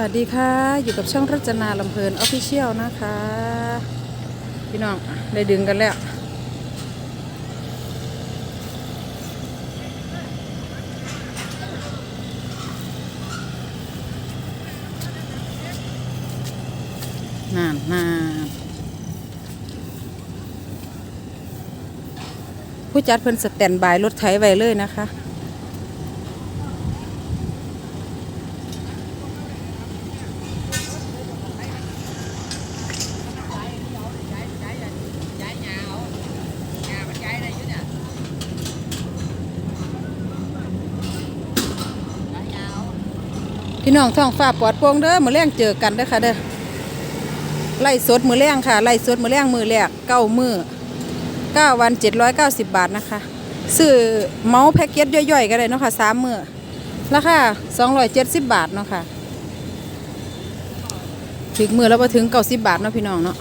วัสดีค่ะ อยู่กับช่องรัจนาลำเพลินออฟฟิเชียลนะคะ พี่น้อง ได้ดึงกันแล้ว นานนานผู้จัดเพิ่นสแตนบายรถไถไว้เลยนะคะ พี่น้องท้องฟ้าปลอดโปร่งเด้อมือแรงเจอกันเด้อค่ะเด้อไล่สดมือแรงค่ะไล่สดมือแรงมือแรกเก้ามือเก้าวันเจ็ดร้อยเก้าสิบบาทนะคะซื้อเมาส์แพ็กเกจย่อยๆก็ได้เนาะค่ะสามมือราคาสองร้อยเจ็ดสิบบาทเนาะค่ะถึงมือแล้วพอถึงเก้าสิบบาทเนาะพี่น้องเนาะ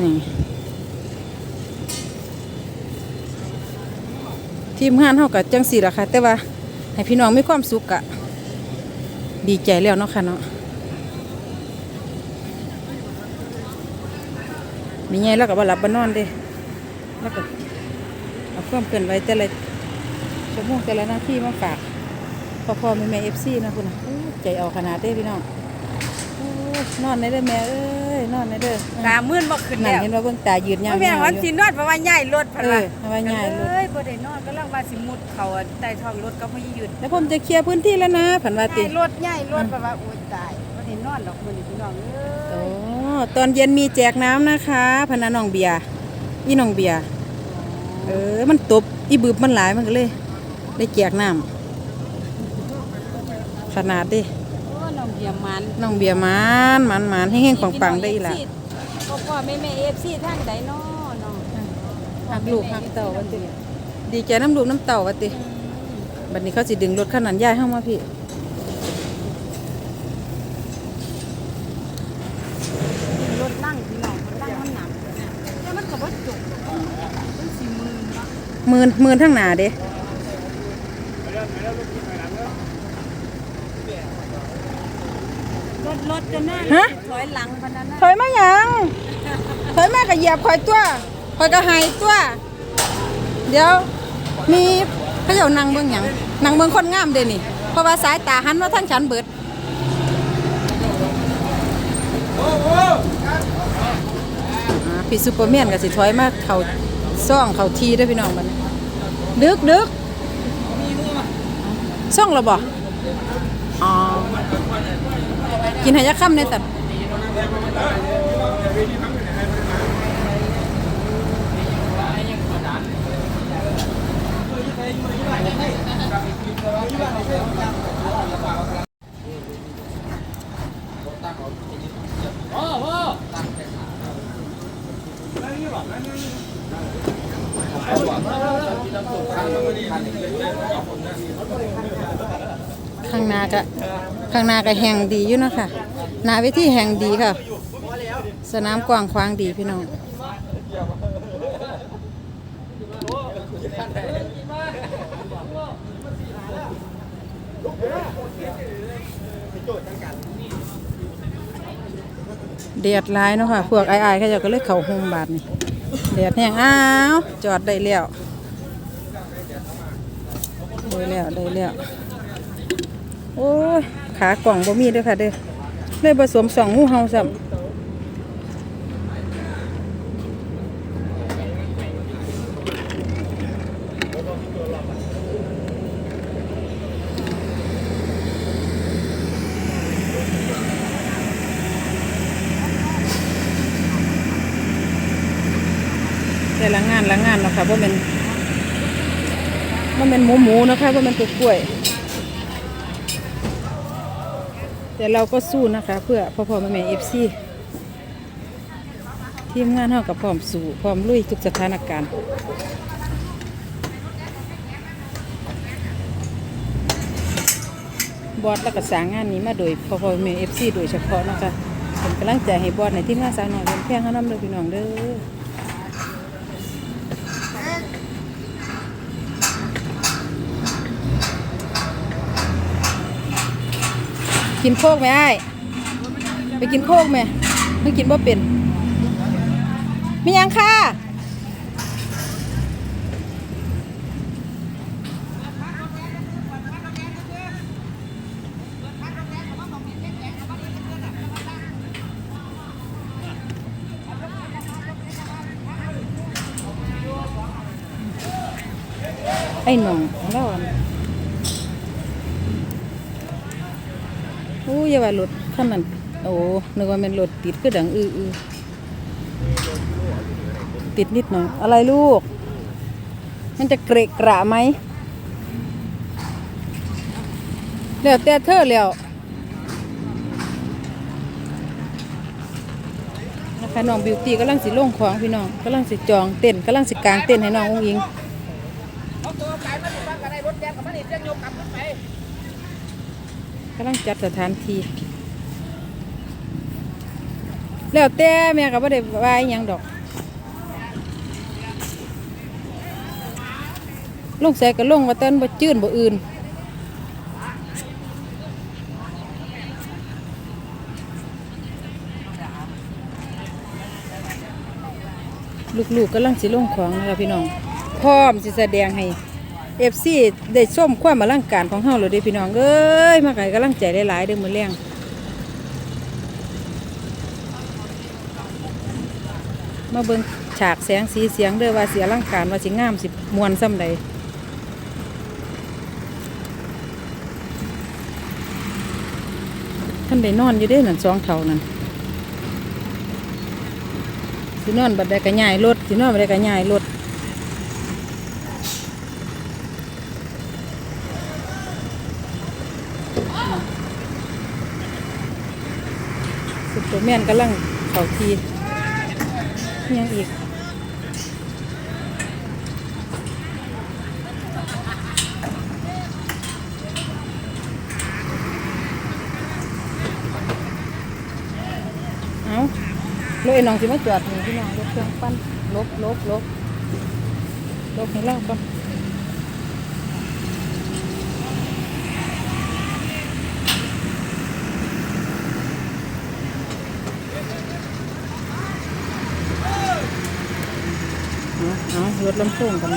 นี่ทีมงานเท่ากับจังสี่ละค่ะ แต่ว่าให้พี่น้องมีความสุขอะ ดีใจแล้วเนาะค่ะเนาะมีไงแล้วก็บ่หลับบ่นอนเด้แล้วก็เอาความเกินไว้แต่ละชั่วโมงแต่ละหน้าที่มาฝากพอพอแม่แม่เอฟซีนะคุณนะโอ้ใจเอาขนาดเด้พี่น้องนอนอนในเด้แม่เอ้ นอนในเด้อตามื่นบ่ขึ้นนั่นแล้วเห็นว่าเบิ่งตายืดยาวบ่แม่นๆวันอสิยู่นอนเพราะว่าใหญ่รถเพเอราะอว่าว่าใหญ่รถเอ้ยบ่ได้นอนก็ลังว่าสิมุดเขาใต้ท้องรถก็บ่หยุดแล้วผมจะเคลียร์พื้นที่แล้วนะผันว่าใหติญ่รถใหญ่รถเพราะว่าโอ้ยตายบ่ได้นอนดอกมื้อนี้พี่น้องเอ้โอ้ยตอนเย็นมีแจกน้ำนะคะพนันน้องเบียร์อีน้องเบียร์เออ มันตบอีบืบมันหลายมันก็เลย ได้แจกน้ำขนาดเดิโอ้น้อง เบียร์มันน้องเบียร์มันมันมันให้เฮงๆปังๆได้อีหละพ่อพ่อแม่แม่ FC ทางใดน้อน้องหักลูกหักเต่าวันติดีใจน้ำลูกน้ำเต่าวันติบัดนี้เขาสิดึงรถขนาดใหญ่เข้ามาพี่รถนั่งพี่น้องรถนั่งมันหนักแต่มันก็บ่จบมันสิมืนเนาะหมื่นหมื่นทั้งหนาเด้ รถรถจนหน้าถอยหลังพนันน่ะถอยมาหยังถอยมาก็เหยียบคอยตัวคอยก็หายตัว เดี๋ยวมีเขาเจ้านั่งเบิ่งหยังนั่งเบิ่งคนงามเด้นี่ เพราะว่าสายตาหันมาทางฉันเบิดอ่าพี่ซูเปอร์แมนก็สิถอยมาเขาซ่องเขาทีเด้วยพี่น้องมันดึกดึกซ่องเราบ่อ๋อ กินหายาค่ำในสัตว์ข้าง หน้าก็ข้างหน้าก็แห่งดีอยู่นะคะหน้าเวทีแห่งดีค่ะ สนามกว้างขวางดีพี่น้องเดียดหลายเนาะค่ะ พวกไอ้ๆเขาจ้าก็เลยเข้าโฮมบาทนี่เดียดแห้งอ้าว จอดได้แล้วได้แล้วได้แล้ว โอ้ยขากล่องบ่มีเด้อค่ะเด้อเลยผสมสองงูเห่าซ้ำแต่ละงานละงานเนาะค่ะว่าเป็นว่าเป็นหมูหมูนะคะว่าเป็นกล้วย แต่เราก็สู้นะคะ เพื่อพ่อพ่อแม่แม่เอฟซีทีมงานเท่ากับพร้อมสู้พร้อมลุยทุกสถานการณ์บอสแล้วก็สางงานนี้มาโดยพ่อพ่อแม่เอฟซีโดยเฉพาะนะคะเป็นกำลังใจให้บอสในทีมงานสาวหน่อยเป็นเพียงเขาน้ำเลยพี่น้องเด้อ กินโคกไหมไอ้ไปกินโคกไหมไม่กินบ่เป็นมียังค่ะไอ้หน่องแล้ว โอ้ยว่ารถคันนั้นโอ้นึกว่าเป็นรถติดคือดังอืออือติดนิดหน่อย อะไรลูก มันจะเกระกระไหมเดี๋ยวแต่เธอแล้วนะคะน้องบิวตี้กำลังสิลงของพี่น้องกำลังสิจองเต้นกำลังสิกลางเต้นให้น้ององอิง เอาตัวไก่มาสิบ้างก็ได้รถแดงกับมันนี่เรื่องโยกกลับขึ้นไป กำลังจัดสถานที่แล้วแต่แม่ก็บ่ได้ว่ายังดอกลงใส่ก็ลงว่าเต้นบ่จื้นบ่อื่นลูกๆกำลังสิลงของนะคะพี่น้อง พร้อมสิแสดงให้ เอฟซีได้ชมความอลังการของเฮาเลยเด้พี่น้องเอ้ยมาไก่กำลังใจหลายๆเด้อมื้อแรงมาเบิ่งฉากแสงสีเสียงเด้อว่าเสิอลังการว่าสิงามสิมวนซ้ำใดท่านได้นอนอยู่เด้นั่นสองเท่านั่นสินอนบัดใดก็ย้ายรถสินอนบัดใดก็ย้ายรถ สุดตัวแม่นกำลังเขาทียังอีกเอารถไอ้น้องสิมาจอดนี่พี่น้องรถเครื่องปั้นลบลบลบลบให้เล่าก่อน เอาเอารถลำโพงกัน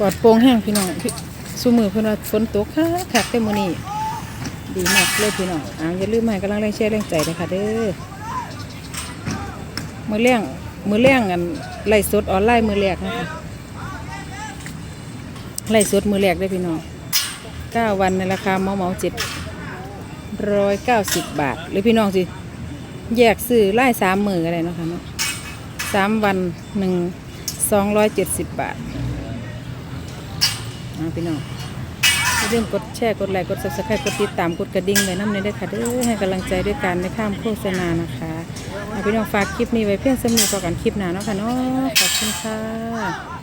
กอดโปงแห้งพี่น้องพี่สูมือเพิ่นว่าฝนตกค่ะคักแต่มื้อนี้ดีมากเลยพี่น้องเอาอย่าลืมให้กำลังแรงแชร์แรงใจเลยค่ะเด้อมือแรงมือแรงกัน ไล่สดออนไลน์มือแรกนะคะไล่สดมือแรกได้พี่น้องเก้าวันในราคาเมาเมาเจ็ดร้อยเก้าสิบบาท หรือพี่น้องสิแยกซื้อไล่สามมือก็ได้เนาะคะเนาะสามวันหนึ่งสองร้อยเจ็ดสิบบาทเอาพี่น้องอย่าลืมกดแชร์กดไลค์กด subscribe กดติดตามกดกระดิ่งไว้น้ำในด้วยค่ะเด้อให้กำลังใจด้วยกันในข้ามโฆษณานะคะ พี่น้องฝากคลิปนี้ไว้เพียงสำนึกต่อกันคลิปหน้าเนาะค่ะเนาะขอบคุณค่ะ